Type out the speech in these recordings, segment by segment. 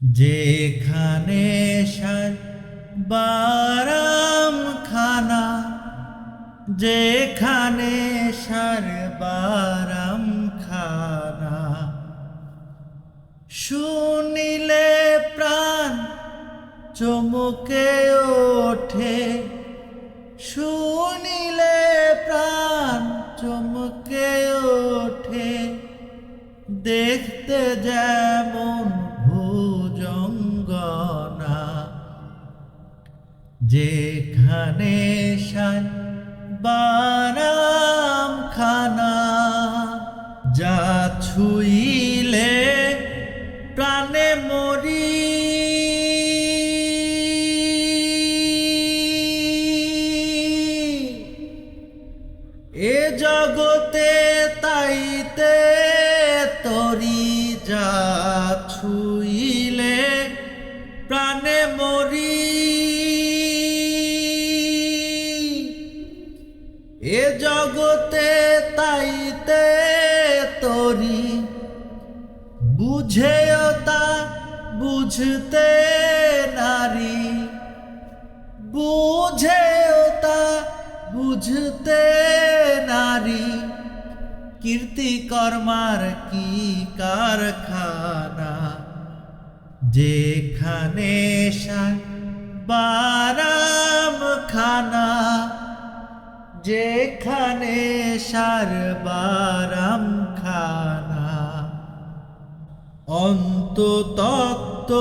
যেখানে বারাম খানা যেখানে সার বারাম খানা শুনিলে প্রাণ চমকে ওঠে, শুনিলে প্রাণ চমকে ওঠে। দেখতে যেমন ভুজঙ্গনা যেখানে সান বারাম খানা, যা ছুইলে প্রাণে মরি। এ জগতে তাইতে তরি যা ছুইলে প্রাণে মরি। এ জগতে তাইতে তরি, বুঝেও তা বুঝতে নারী। বুঝেও তা বুঝতে নারী, কীর্তি কর্মার কি কারখানা? যেখানে বারাম খানা যেখানে সার বারাম খানা। অন্ততত্ত্ব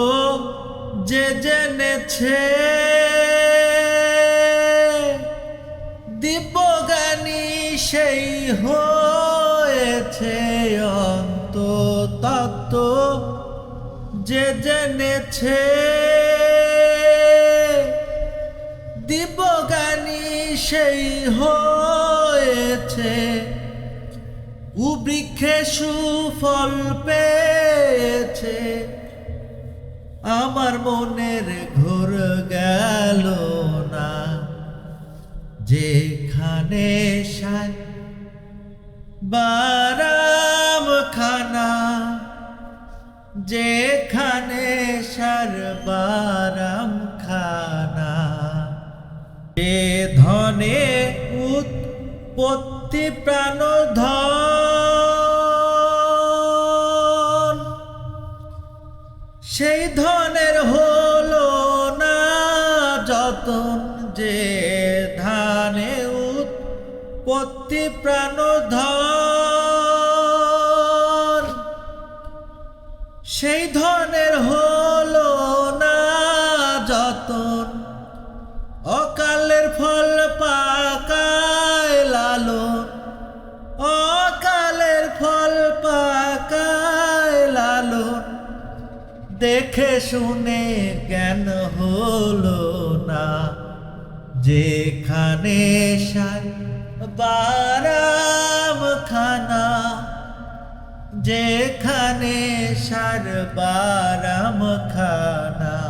যে জেনেছে দিব্যজ্ঞানী সেই হয়েছে যে জেনেছে দিব্যজ্ঞানী সেই হয়েছে। উবৃক্ষে সুফল পেয়েছে। আমার মনের ঘোর গেল না। যেখানে সান বারাম যেখানে সার বারাম খানা যে ধনে উৎপত্তি প্রাণ ধন সেই ধনের হলো না যতন, যে ধানে উৎপত্তি প্রাণ সেই ধনের হলো না যতন, অকালের ফল পাকায় লালন, অকালের ফল পাকায় লালন। দেখে শুনে জ্ঞান হলো না, যেখানে সাই খানা যেখানে সার বারাম খানা